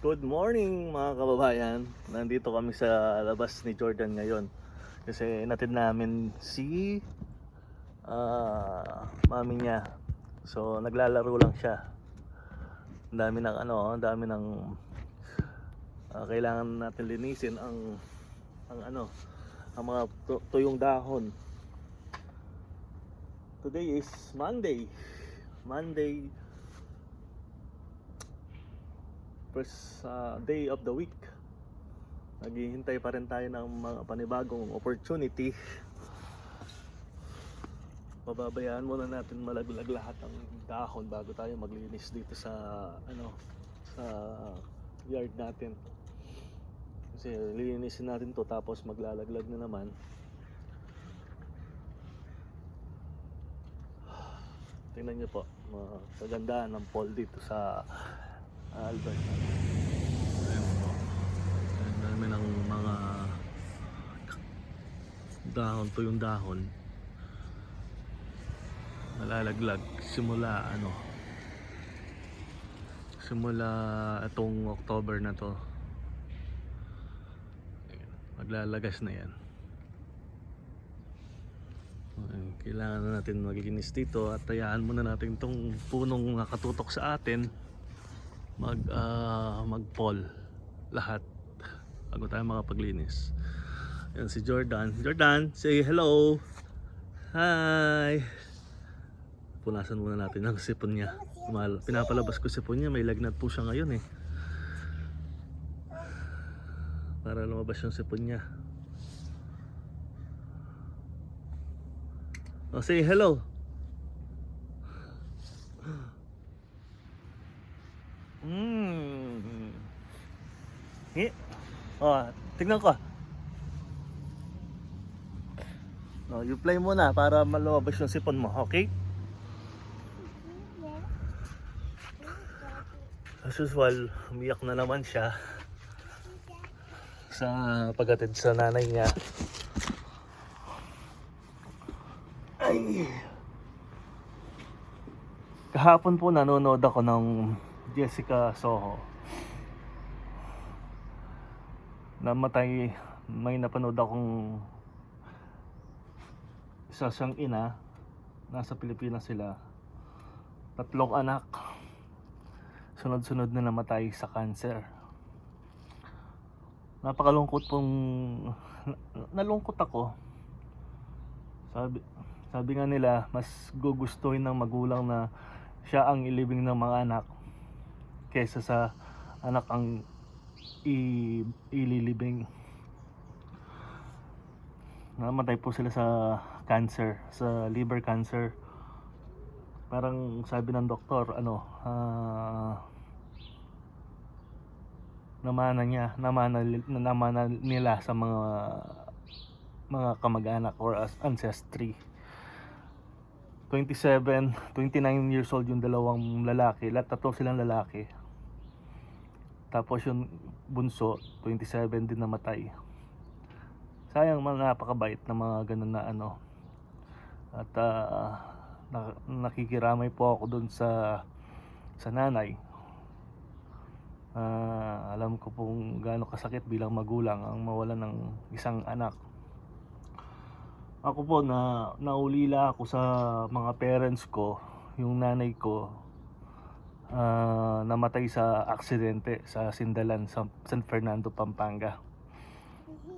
Good morning mga kababayan. Nandito kami sa labas ni Jordan ngayon. Kasi natid namin si ah mami niya. So naglalaro lang siya. Ang dami ng ano, ang dami ng ah, kailangan natin linisin ang ang ano, ang mga tu- tuyong dahon. Today is Monday. Monday first uh, day of the week. Naghihintay pa rin tayo ng mga panibagong opportunity. Pababayaan muna natin malaglag lahat ng dahon bago tayo maglinis dito sa ano sa yard natin. Kasi lilinisin natin to tapos maglalaglag na naman. Tingnan niyo po, mga kagandahan ng fall dito sa Albert. Ayan po. Ng mga dahon to dahon. Nalalaglag simula ano simula itong October na to. Maglalagas na yan. Kailangan na natin magiginis dito at tayaan muna natin itong punong nakatutok sa atin mag ah, mag-fall lahat bago tayo makapaglinis. Yan si Jordan. Jordan, say hello. Hi. Punasan muna natin ang sipon niya. Pinapalabas ko sipon niya, may lagnat po siya ngayon eh. Para lumabas yung sipon niya. Oh, say hello. Mm. Eh. Oh, tignan ko. No, you play muna para malumabas yung sipon mo, okay? As usual, umiyak na naman siya sa paghatid sa nanay niya. Ay. Kahapon po nanonood ako ng Jessica Soho. Namatay, may napanood akong isa siyang ina, nasa Pilipinas sila. Tatlong anak. Sunod-sunod na namatay sa cancer. Napakalungkot pong na- nalungkot ako. Sabi sabi nga nila, mas gugustuhin ng magulang na siya ang ilibing ng mga anak kaysa sa anak ang ililibing. Namatay po sila sa cancer, sa liver cancer. Parang sabi ng doktor, ano, ah, namana niya, namana, namana nila sa mga mga kamag-anak or as ancestry. 27, 29 years old yung dalawang lalaki. Lahat tatlo silang lalaki. Tapos yung bunso, 27 din namatay. Sayang mga napakabait na mga ganun na ano. At ah, na- nakikiramay po ako dun sa sa nanay. Ah, alam ko pong gaano kasakit bilang magulang ang mawala ng isang anak. Ako po na naulila ako sa mga parents ko, yung nanay ko ah, namatay sa aksidente sa Sindalan sa San Fernando, Pampanga.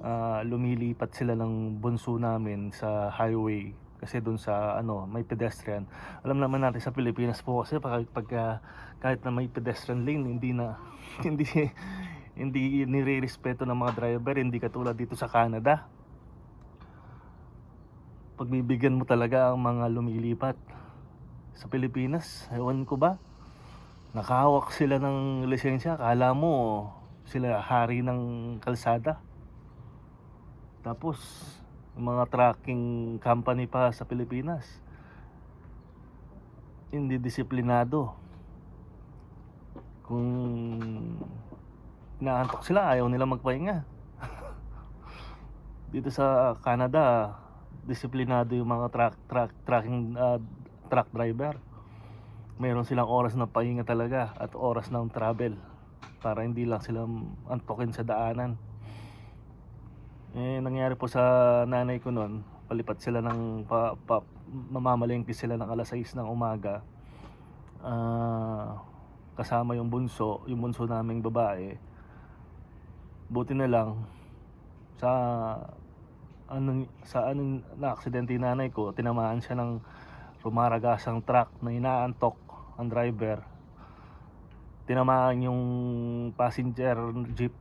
Ah, lumilipat sila ng bunso namin sa highway kasi doon sa ano may pedestrian. Alam naman natin sa Pilipinas po kasi pag, pagka kahit na may pedestrian lane hindi na hindi hindi nire-respeto ng mga driver hindi katulad dito sa Canada pagbibigyan mo talaga ang mga lumilipat sa Pilipinas ewan ko ba nakahawak sila ng lisensya. Kala mo sila hari ng kalsada. Tapos mga tracking company pa sa Pilipinas hindi disiplinado. Kung inaantok sila ayaw nila magpahinga. Dito sa Canada disiplinado yung mga truck truck tracking ah, truck driver mayroon silang oras na pahinga talaga at oras ng travel para hindi lang sila antokin sa daanan. Eh, nangyari po sa nanay ko noon, palipat sila ng, pa, pa, mamamalengke sila ng alas 6 ng umaga. Ah, kasama yung bunso, yung bunso naming babae. Buti na lang, sa anong sa anong na aksidente nanay ko, tinamaan siya ng rumaragasang truck na inaantok ang driver. Tinamaan yung passenger jeep.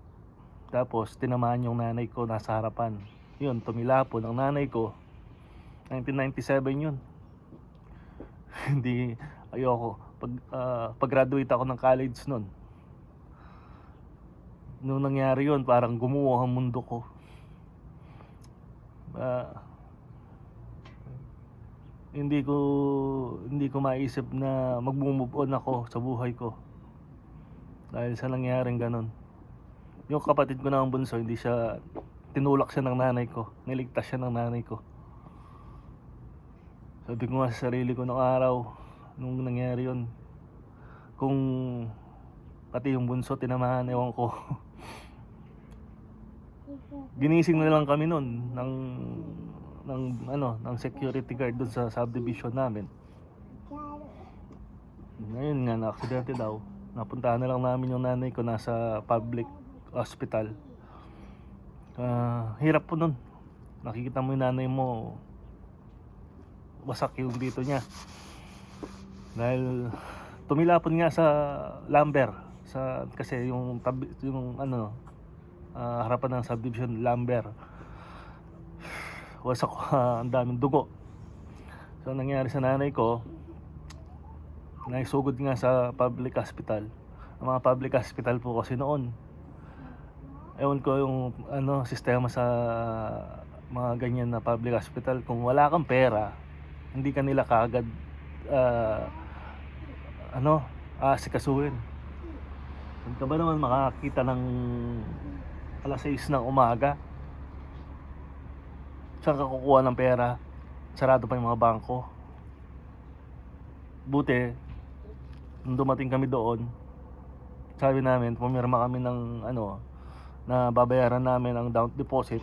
Tapos tinamaan yung nanay ko nasa harapan. Yun, tumilapon ang nanay ko. 1997 yun. Hindi ayoko pag ah, pag-graduate ako ng college noon. Nung nangyari yun, parang gumuho ang mundo ko. Ah, hindi ko hindi ko maisip na magmo-move on ako sa buhay ko. Dahil sa nangyaring ganun. Yung kapatid ko na ang bunso, hindi siya tinulak siya ng nanay ko. Niligtas siya ng nanay ko. Sabi ko nga sa sarili ko nung araw, nung nangyari yun, kung pati yung bunso tinamahan, ewan ko. Ginising na lang kami nun ng ng ano, ng security guard dun sa subdivision namin. Ngayon nga, na-aksidente daw. Napuntahan na lang namin yung nanay ko nasa public hospital. Ah, hirap po nun. Nakikita mo yung nanay mo, wasak yung dito niya. Dahil tumilapon nga sa lumber sa kasi yung tabi, yung ano ah, harapan ng subdivision lumber wasak ah, ang daming dugo. So ang nangyari sa nanay ko naisugod nga sa public hospital. Ang mga public hospital po kasi noon. Ewan ko yung ano sistema sa mga ganyan na public hospital. Kung wala kang pera hindi ka nila kaagad ah, ano aasikasuhin. Huwag ka ba naman makakita ng alas 6 ng umaga saan ka kukuha ng pera? Sarado pa yung mga bangko. Buti nung dumating kami doon sabi namin pumirma kami ng ano na babayaran namin ang down deposit.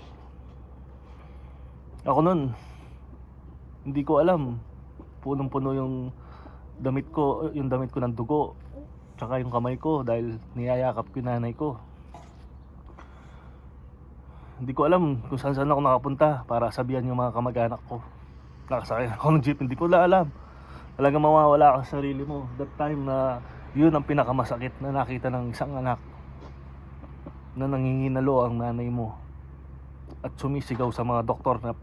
Ako nun hindi ko alam. Punong puno yung damit ko yung damit ko ng dugo tsaka yung kamay ko dahil niyayakap ko yung nanay ko hindi ko alam kung saan saan ako nakapunta para sabihan yung mga kamag-anak ko. Nakasakay ako ng jeep, hindi ko la alam. Talagang mawawala ka sa sarili mo. That time na yun ang pinakamasakit na nakita ng isang anak na nanginginalo ang nanay mo at sumisigaw sa mga doktor na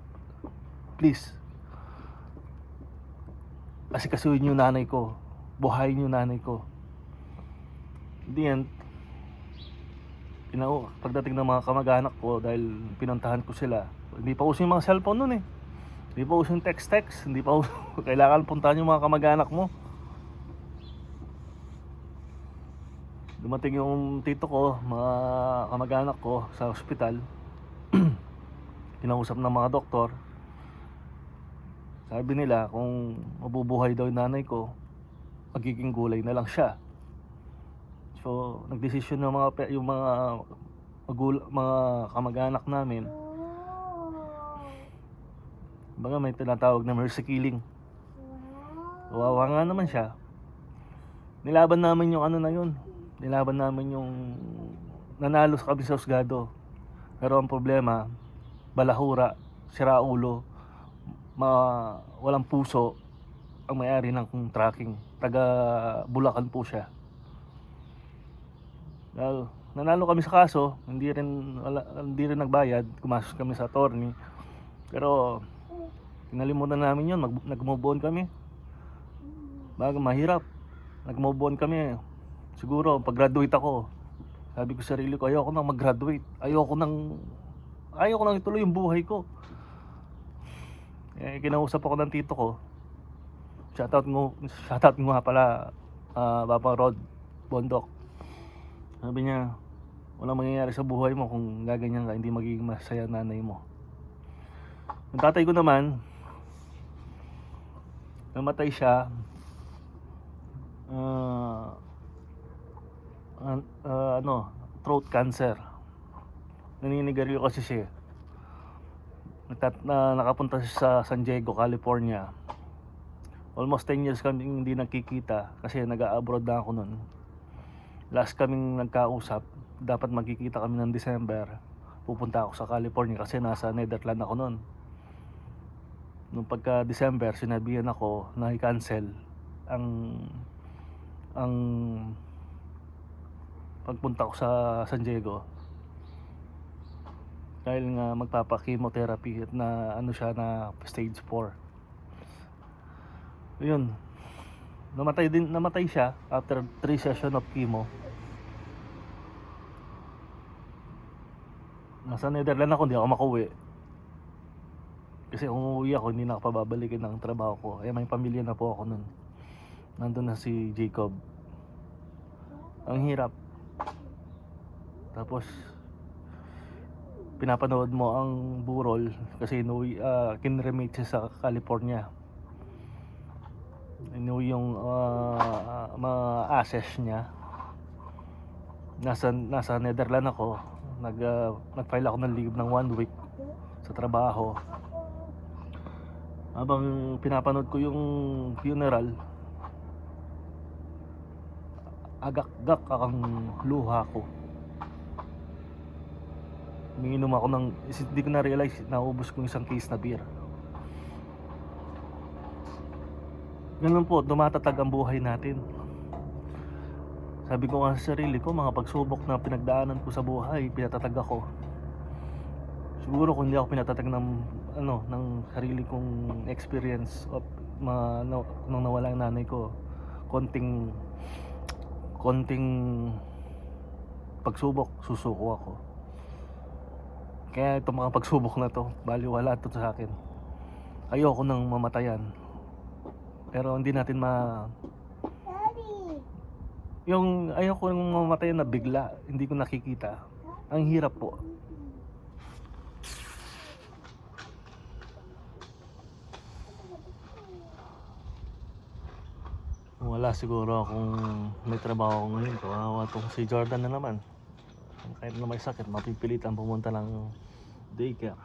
please asikasuhin yung nanay ko buhayin yung nanay ko hindi yan Pinau, pagdating ng mga kamag-anak ko dahil pinuntahan ko sila, hindi pa uso yung mga cellphone nun eh. Hindi pa uso yung text-text, hindi pa uso, kailangan puntahan yung mga kamag-anak mo. Dumating yung tito ko, mga kamag-anak ko sa ospital. Kinausap ng mga doktor. Sabi nila kung mabubuhay daw yung nanay ko, magiging gulay na lang siya. So, nagdesisyon ng mga yung mga magul mga kamag-anak namin. Baga may tinatawag na mercy killing. Kawawa nga naman siya. Nilaban namin yung ano na yun. Nilaban namin yung nanalo sa kami sa Osgado. Pero ang problema, balahura, siraulo, ma walang puso ang may-ari ng tracking. Taga Bulacan po siya. Well, nanalo kami sa kaso, hindi rin wala, hindi rin nagbayad, kumasok kami sa attorney. Pero kinalimutan namin 'yon, mag, nag-move on kami. Bago mahirap. Nag-move on kami. Siguro pag-graduate ako. Sabi ko sa sarili ko, ayoko nang mag-graduate. Ayoko nang ayoko nang ituloy yung buhay ko. Eh, kinausap ako ng tito ko. Shoutout mo, shoutout mo nga pala, ah, Papa Rod Bondok. Sabi niya, walang mangyayari sa buhay mo kung gaganyan ka, hindi magiging masaya nanay mo. Yung tatay ko naman, namatay siya, ah, ah, ah, ano, throat cancer. Naninigarilyo kasi siya. Nagtat, na, nakapunta siya sa San Diego, California. Almost 10 years kami hindi nagkikita kasi nag-abroad na ako nun. Last kaming nagkausap, dapat magkikita kami ng December. Pupunta ako sa California kasi nasa Netherlands ako nun. Nung pagka December, sinabihan ako na i-cancel ang ang pagpunta ko sa San Diego dahil nga magpapa-chemotherapy at na ano siya na stage 4 yun namatay din namatay siya after 3 session of chemo. Nasa Netherlands ako hindi ako makauwi. Kasi kung uuwi ako hindi na ng trabaho ko. Eh may pamilya na po ako nun. Nandun na si Jacob. Ang hirap. Tapos pinapanood mo ang burol kasi inuwi uh, kinremate siya sa California inuwi yung ah, mga assets niya? Nasa nasa Netherlands ako. Nag ah, nag-file ako ng leave ng one week sa trabaho. Habang pinapanood ko yung funeral agak-gak ang luha ko. Umiinom ako ng, hindi ko na-realize, naubos ko isang case na beer. Ganun po, tumatatag ang buhay natin. Sabi ko nga sa sarili ko, mga pagsubok na pinagdaanan ko sa buhay, pinatatag ako. Siguro kung hindi ako pinatatag ng, ano, ng sarili kong experience of ma, no, nung nawala yung nanay ko, konting, konting pagsubok, susuko ako. Kaya itong mga pagsubok na to, baliwala to sa akin. Ayoko nang mamatayan. Pero hindi natin ma... Yung ayoko nang mamatayan na bigla, hindi ko nakikita. Ang hirap po. Wala siguro akong may trabaho ngayon. Kawawa tong si Jordan na naman kahit na may sakit, mapipilitan pumunta ng daycare.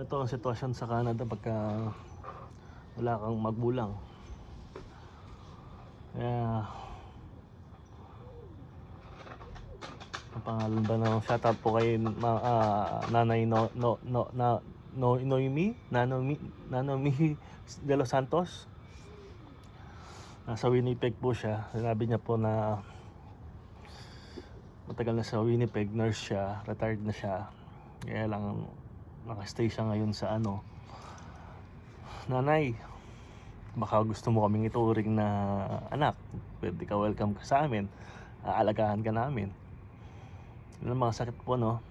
Ito ang sitwasyon sa Canada pagka wala kang magbulang. Kaya ang pangalan ba ng shout out po kay ma, ah, Nanay no, no, no, na, no, Noemi, Nanomi, Nanomi de los Santos. Nasa Winnipeg po siya. Sinabi niya po na matagal na sa Winnipeg, nurse siya, retired na siya. Kaya lang nakastay siya ngayon sa ano. Nanay, baka gusto mo kaming ituring na anak. Pwede ka welcome ka sa amin. Aalagaan ka namin. Yun mga sakit po, no?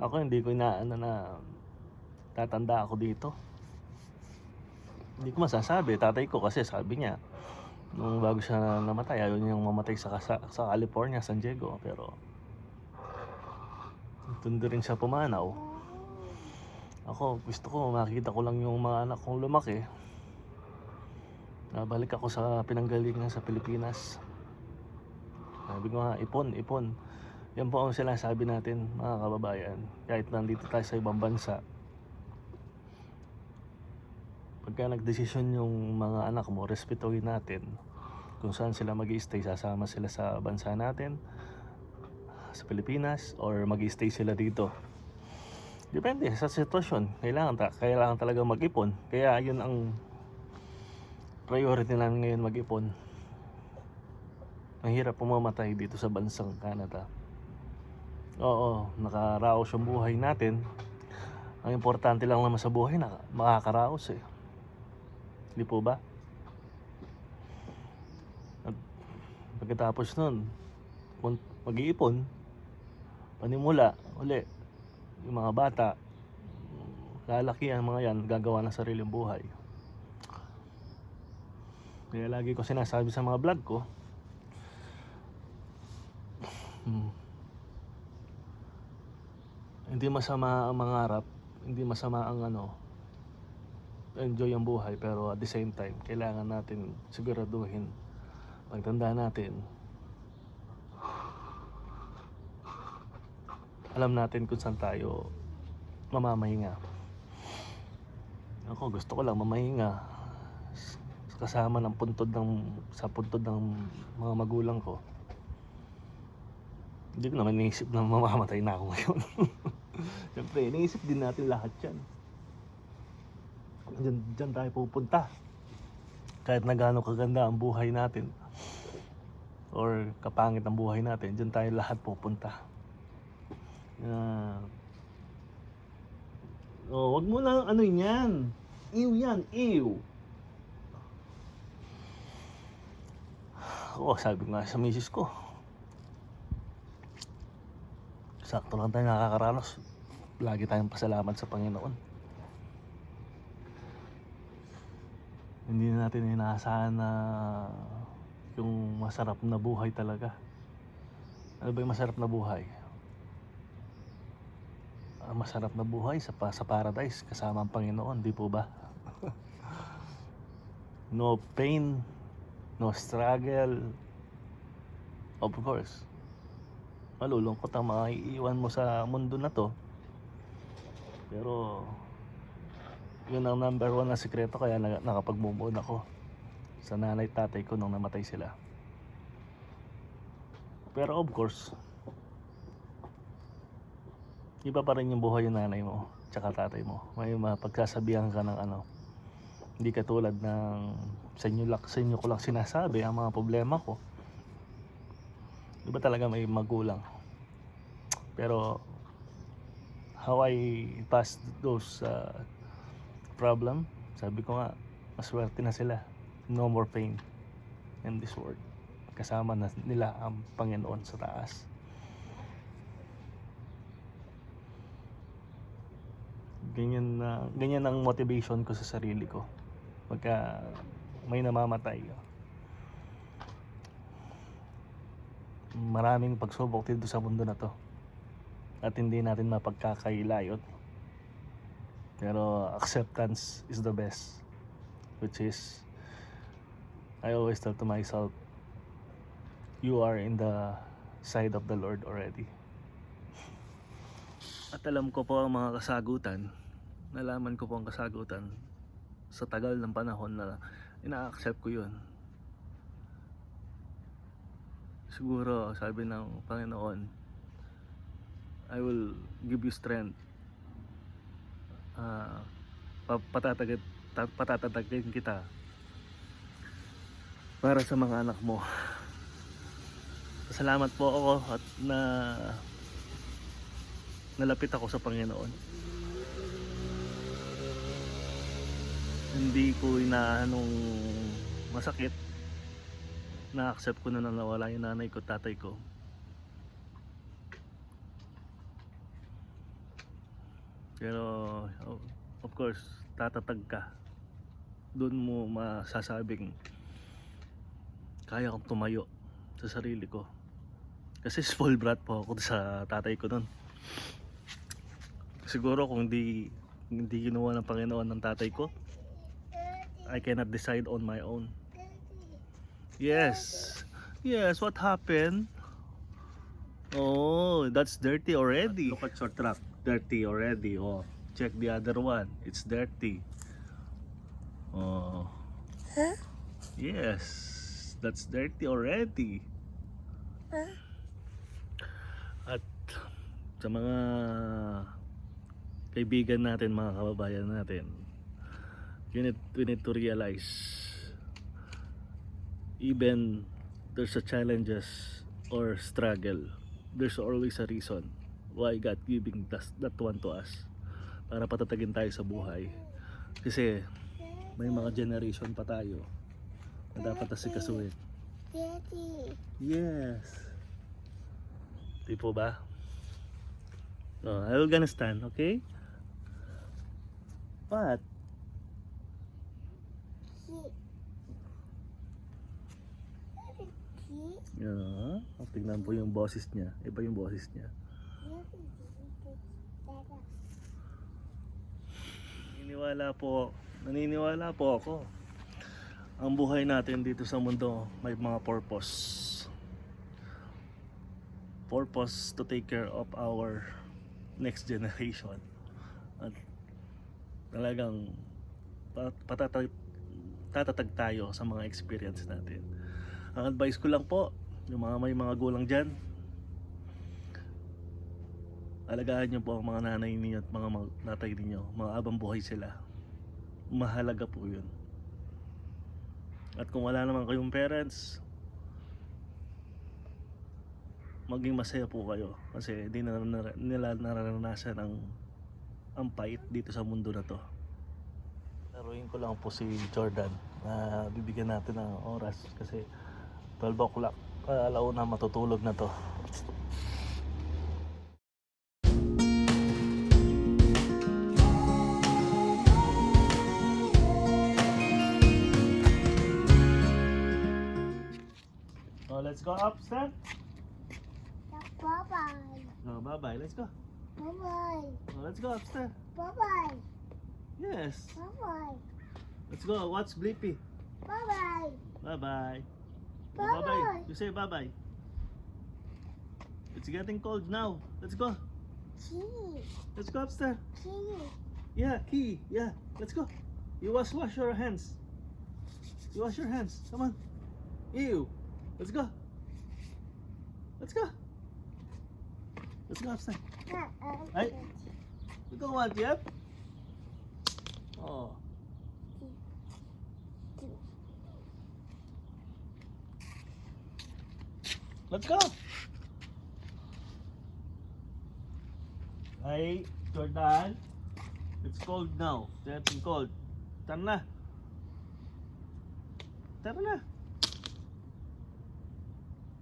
Ako hindi ko inaano na tatanda ako dito. Hindi ko masasabi. Tatay ko kasi sabi niya, nung bago siya namatay, ayaw niyang mamatay sa, sa, sa California, San Diego. Pero, tundo rin siya pumanaw. Ako, gusto ko, makikita ko lang yung mga anak kong lumaki. Nabalik ako sa pinanggalingan sa Pilipinas. Sabi ko nga, ipon, ipon. Yan po ang sinasabi natin, mga kababayan. Kahit nandito tayo sa ibang bansa, pagka nagdesisyon yung mga anak mo, respetuhin natin kung saan sila mag stay sasama sila sa bansa natin, sa Pilipinas, or mag stay sila dito. Depende sa sitwasyon. Kailangan, ta kailangan talaga mag-ipon. Kaya yun ang priority namin ngayon mag-ipon. Ang hirap pumamatay dito sa bansang Canada. Oo, nakaraos yung buhay natin. Ang importante lang naman sa buhay na makakaraos eh. Di po ba? At pagkatapos nun, mag-iipon, panimula, uli, yung mga bata, lalaki ang mga yan, gagawa ng sariling buhay. Kaya lagi ko sinasabi sa mga vlog ko, hmm, hindi masama ang mangarap, hindi masama ang ano, enjoy ang buhay pero at the same time kailangan natin siguraduhin pagtanda natin, alam natin kung saan tayo mamamahinga. Ako gusto ko lang mamahinga kasama ng puntod ng sa puntod ng mga magulang ko. Hindi ko naman iniisip na mamamatay na ako ngayon. Siyempre, iniisip din natin lahat yan. Diyan, diyan tayo pupunta. Kahit na gaano kaganda ang buhay natin or kapangit ang buhay natin, diyan tayo lahat pupunta. Ah. oh, wag mo na ano yan. Ew yan, ew. Oo, sabi nga sa misis ko. Sakto lang tayo nakakaranos. Lagi tayong pasalamat sa Panginoon. Hindi na natin inaasahan na yung masarap na buhay talaga. Ano ba yung masarap na buhay? Ang masarap na buhay sa, sa paradise kasama ang Panginoon, di po ba? no pain, no struggle. Of course, malulungkot ang maiiwan mo sa mundo na to. Pero, yun ang number one na sikreto kaya na, nakapag-move ako sa nanay at tatay ko nung namatay sila. Pero of course, iba pa rin yung buhay yung nanay mo tsaka tatay mo. May mapagsasabihan ka ng ano. Hindi katulad ng sa inyo, sa inyo ko lang sinasabi ang mga problema ko. Iba talaga may magulang. Pero how I passed those uh, problem, sabi ko nga, maswerte na sila. No more pain in this world. Kasama na nila ang Panginoon sa taas. Ganyan na ganyan ang motivation ko sa sarili ko. Pagka may namamatay. Maraming pagsubok dito sa mundo na to. At hindi natin mapagkakailayot. Pero acceptance is the best. Which is I always tell to myself you are in the side of the Lord already. At alam ko po ang mga kasagutan. Nalaman ko po ang kasagutan sa tagal ng panahon na ina-accept ko yun. Siguro, sabi ng Panginoon, I will give you strength. Uh, patatagin, patatagin kita para sa mga anak mo. Salamat po ako at na nalapit ako sa Panginoon. Hindi ko inaanong masakit. Na-accept ko na na nawala yung nanay ko, tatay ko. Pero of- of course, tatatag ka. Doon mo masasabing kaya kong tumayo sa sarili ko. Kasi spoiled brat po ako sa tatay ko noon. Siguro kung hindi hindi ginawa ng Panginoon ng tatay ko, I cannot decide on my own. Yes. Yes, what happened? Oh, that's dirty already. Look at your truck. Dirty already. Oh, check the other one. It's dirty. Oh. Huh? Yes. That's dirty already. Huh? At sa mga kaibigan natin, mga kababayan natin, you need, we need to realize even there's a challenges or struggle, there's always a reason why God giving that, that one to us para patatagin tayo sa buhay. Kasi may mga generation pa tayo na dapat asikasuhin. Yes. Di po ba? Oh, I gonna stand, okay? What? Yeah. Tignan po yung boses niya. Iba yung boses niya. Naniniwala po, naniniwala po ako. ang buhay natin dito sa mundo may mga purpose. Purpose to take care of our next generation. At talagang pat- patatag tatatag tayo sa mga experience natin. Ang advice ko lang po, yung mga may mga gulang dyan, alagaan niyo po ang mga nanay niyo at mga tatay niyo, mga abang buhay sila. Mahalaga po yun. At kung wala naman kayong parents, maging masaya po kayo kasi hindi na nila nararanasan ang ang pait dito sa mundo na to. Laruin ko lang po si Jordan na bibigyan natin ng oras kasi 12 o'clock. Alauna matutulog na to. Oh, let's go upstairs. Bye bye. Oh, bye bye. Let's go. Bye bye. Oh, let's go upstairs. Bye bye. Yes. Bye bye. Let's go. Watch Blippi. Bye bye. Bye bye. Bye bye bye. bye. You say bye bye. It's getting cold now. Let's go. Key. Let's go upstairs. Key. Yeah, key. Yeah. Let's go. You wash wash your hands. You wash your hands. Come on. Ew. Let's go. Let's go. Let's go upstairs. Ay. You don't want yet? Oh. Let's go. Hey, Jordan. It's cold now. It's cold. Tara na. Tara na.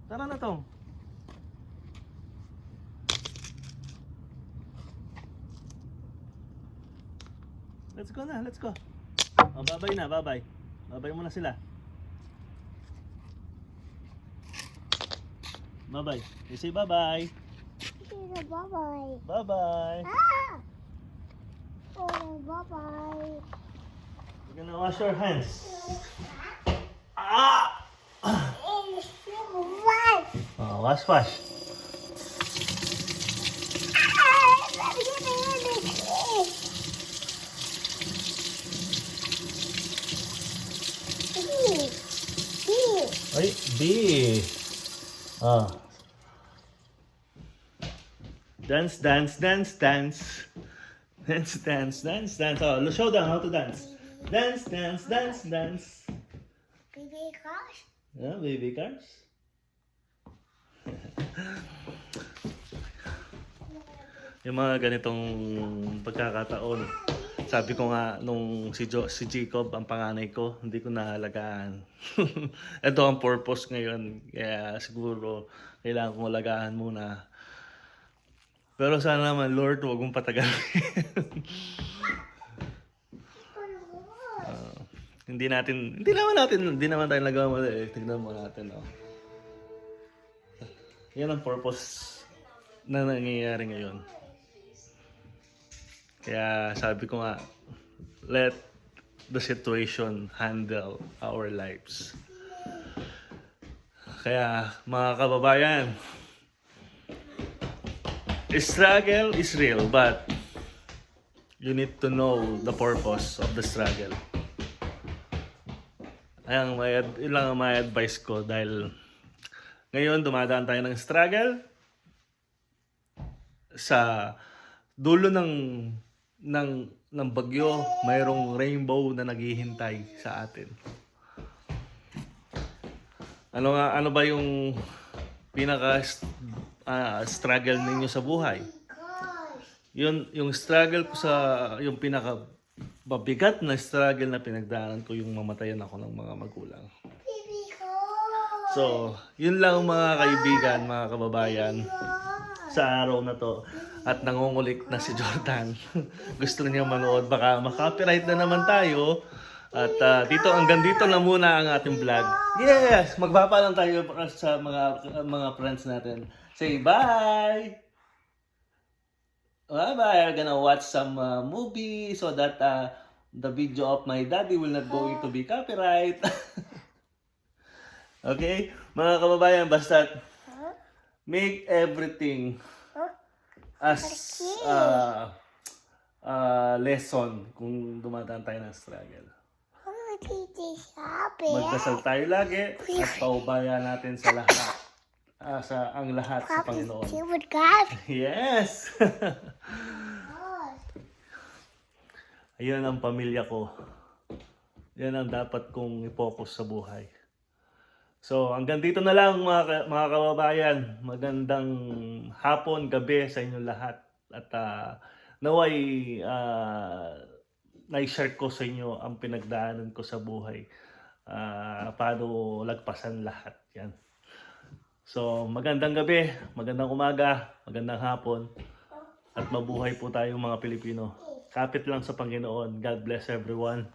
Tara na tong. Let's go na, let's go. Oh, babay na, babay. Babay muna sila. Bye-bye. You say bye-bye. Bye bye. Bye-bye. Ah. Oh, bye bye. You're gonna wash our hands. Ah! Bye. Oh, wash, wash. Ay, B. Ah. Dance, dance, dance, dance. Dance, dance, dance, dance. Oh, show them how to dance. Dance, dance, dance, dance. Baby crush? Yeah, baby cars. Yung mga ganitong pagkakataon. Sabi ko nga nung si, jo, si Jacob ang panganay ko, hindi ko nahalagaan. Ito ang purpose ngayon. Kaya siguro kailangan kong alagaan muna. Pero sana naman, Lord, huwag mong patagalin. Ah, hindi natin, hindi naman natin, hindi naman tayo nagawa eh. Tignan mo natin, oh. Yan ang purpose na nangyayari ngayon. Kaya sabi ko nga, let the situation handle our lives. Kaya mga kababayan, struggle is real but you need to know the purpose of the struggle. Ayan, may, yun lang ang may advice ko dahil ngayon dumadaan tayo ng struggle sa dulo ng ng ng bagyo, mayroong rainbow na naghihintay sa atin. Ano nga ano ba yung pinaka ah, struggle ninyo sa buhay? Yun yung struggle ko sa yung pinaka mabigat na struggle na pinagdaanan ko yung mamatayan ako ng mga magulang. So, yun lang mga kaibigan, mga kababayan sa araw na to. At nangungulik na si Jordan. Gusto niya manood. Baka makapiright na naman tayo. At ah, dito, hanggang dito na muna ang ating vlog. Yes! Magpapaalam tayo sa mga mga friends natin. Say bye! Bye-bye! We're gonna watch some uh, movie so that uh, the video of my daddy will not going to be copyright. okay? Mga kababayan, basta? Make everything Huh? as uh, uh, lesson kung dumadaan tayo ng struggle. Oh, Sabi. Magdasal tayo lagi at paubaya natin sa lahat. Ah, sa ang lahat sa Panginoon. Yes! Ayun ang pamilya ko. Yan ang dapat kong i-focus sa buhay. So, hanggang dito na lang mga, mga kababayan. Magandang hapon, gabi sa inyo lahat. At uh, naway uh, na-share ko sa inyo ang pinagdaanan ko sa buhay. Ah, paano lagpasan lahat. Yan. So, magandang gabi, magandang umaga, magandang hapon. At mabuhay po tayong mga Pilipino. Kapit lang sa Panginoon. God bless everyone.